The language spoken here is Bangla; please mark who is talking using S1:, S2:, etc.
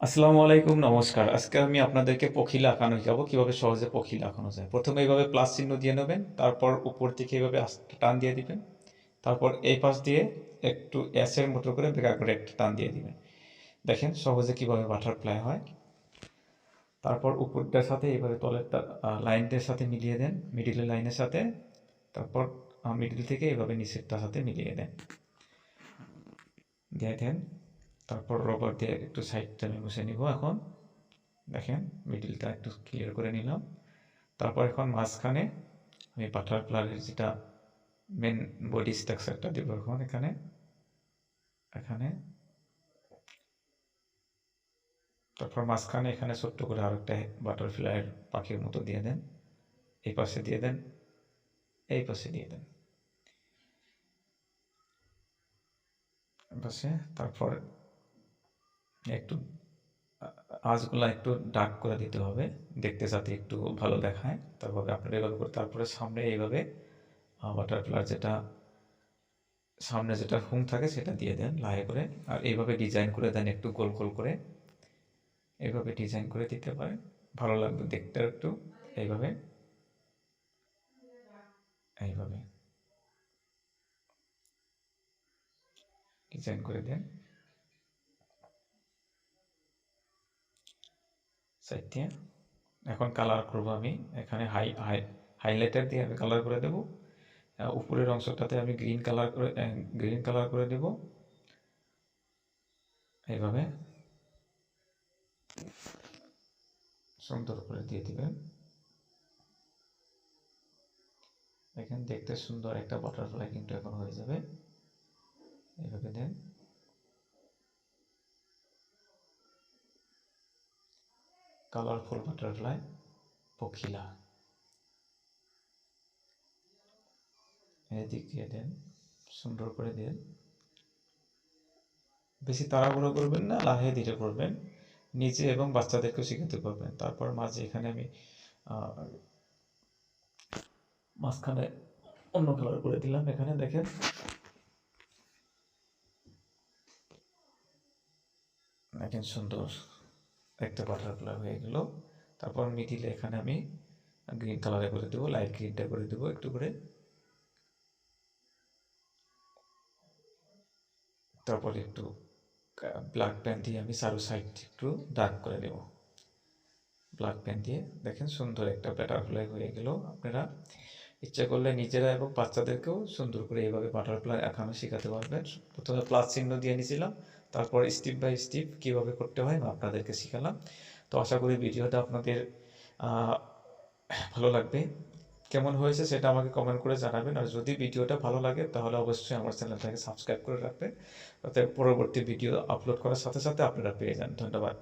S1: আসসালামু আলাইকুম, নমস্কার। আজকে আমি আপনাদেরকে পখিলা আঁকানো শেখাবো। কীভাবে সহজে পখিলা আঁকানো যায়? প্রথমে এইভাবে প্লাস চিহ্ন দিয়ে নেবেন, তারপর উপর দিকে এইভাবে টান দিয়ে দিবেন, তারপর এই পাশ দিয়ে একটু এসের মতো করে বেকার করে একটা টান দিয়ে দিবেন। দেখেন সহজে কীভাবে বাটারফ্লাই হয়। তারপর উপরটার সাথে এইভাবে তলেরটা লাইনটার সাথে মিলিয়ে দেন মিডিলের লাইনের সাথে। তারপর মিডিল থেকে এইভাবে নিচেরটার সাথে মিলিয়ে দেন। দিয়ে দেন তারপর রবার দিয়ে একটু সাইডটা আমি মুছে নিব এখন। দেখেন মিডিলটা একটু ক্লিয়ার করে নিলাম। তারপর এখন মাঝখানে আমি বাটারফ্লাইয়ের যেটা মেন বডি স্ট্রাকচারটা দেবো এখন এখানে। এখানে। তারপর মাঝখানে এখানে ছোট্ট করে আর একটা বাটারফ্লাইয়ের পাখির মতো দিয়ে দেন। এই পাশে দিয়ে দেন। এই পাশে দিয়ে দেন। পাশে। তারপর একটু আঁচগুলা একটু ডার্ক করে দিতে হবে। দেখতে যাতে একটু ভালো দেখায়। তারপরে আপনারা এভাবে করে, তারপরে সামনে এইভাবে বাটারফ্লাই যেটা, সামনে যেটা হুম থাকে সেটা দিয়ে দেন লাহে করে। আর এইভাবে ডিজাইন করে দেন একটু গোল গোল করে। এইভাবে ডিজাইন করে দিতে পারেন। ভালো লাগবে দেখতে একটু। এইভাবে। এইভাবে। ডিজাইন করে দেন। সাইড দিয়ে এখন কালার করব আমি। এখানে হাই হাই হাইলাইটার দিয়ে আমি কালার করে দেব। উপরের অংশটাতে আমি গ্রিন কালার করে গ্রিন কালার করে দেব। এইভাবে। সুন্দর করে দিয়ে দিবেন। দেখেন, দেখতে সুন্দর একটা বাটারফ্লাই কিন্তু এখন হয়ে যাবে। এইভাবে দেন। কালারফুল বাটারফ্লাই পখিলা। এদিক দিয়ে দেন, সুন্দর করে দেন। বেশি তাড়াহুড়ো করবেন না, লাহে ধীরে করবেন। নিজে এবং বাচ্চাদেরকেও শেখাতে পারবেন। তারপর মাঝে এখানে আমি মাঝখানে অন্য কালার করে দিলাম এখানে, দেখেন। দেখেন সুন্দর। একটা বাটারফ্লাই হয়ে গেল। তারপর মিডিলে এখানে আমি গ্রিন কালারে করে দেবো লাইট গ্রিনটা করে দেবো একটু করে। তারপর একটু ব্ল্যাক পেন দিয়ে আমি চারু সাইড একটু ডার্ক করে দেব ব্ল্যাক পেন দিয়ে দেখেন সুন্দর একটা বাটারফ্লাই হয়ে গেল। আপনারা ইচ্ছা করলে নিজেরা এবং বাচ্চাদেরকেও সুন্দর করে এইভাবে বাটারফ্লাই এখানে শেখাতে পারবেন। প্রথমে প্লাস চিহ্ন দিয়ে নিয়েছিলাম তারপর স্টেপ বাই স্টেপ কীভাবে করতে হয় আমি আপনাদেরকে শিখালাম। তো আশা করি ভিডিওটা আপনাদের ভালো লাগবে। কেমন হয়েছে সেটা আমাকে কমেন্ট করে জানাবেন। আর যদি ভিডিওটা ভালো লাগে তাহলে অবশ্যই আমার চ্যানেলটাকে সাবস্ক্রাইব করে রাখবেন। তাতে পরবর্তী ভিডিও আপলোড করার সাথে সাথে আপনারা পেয়ে যান। ধন্যবাদ।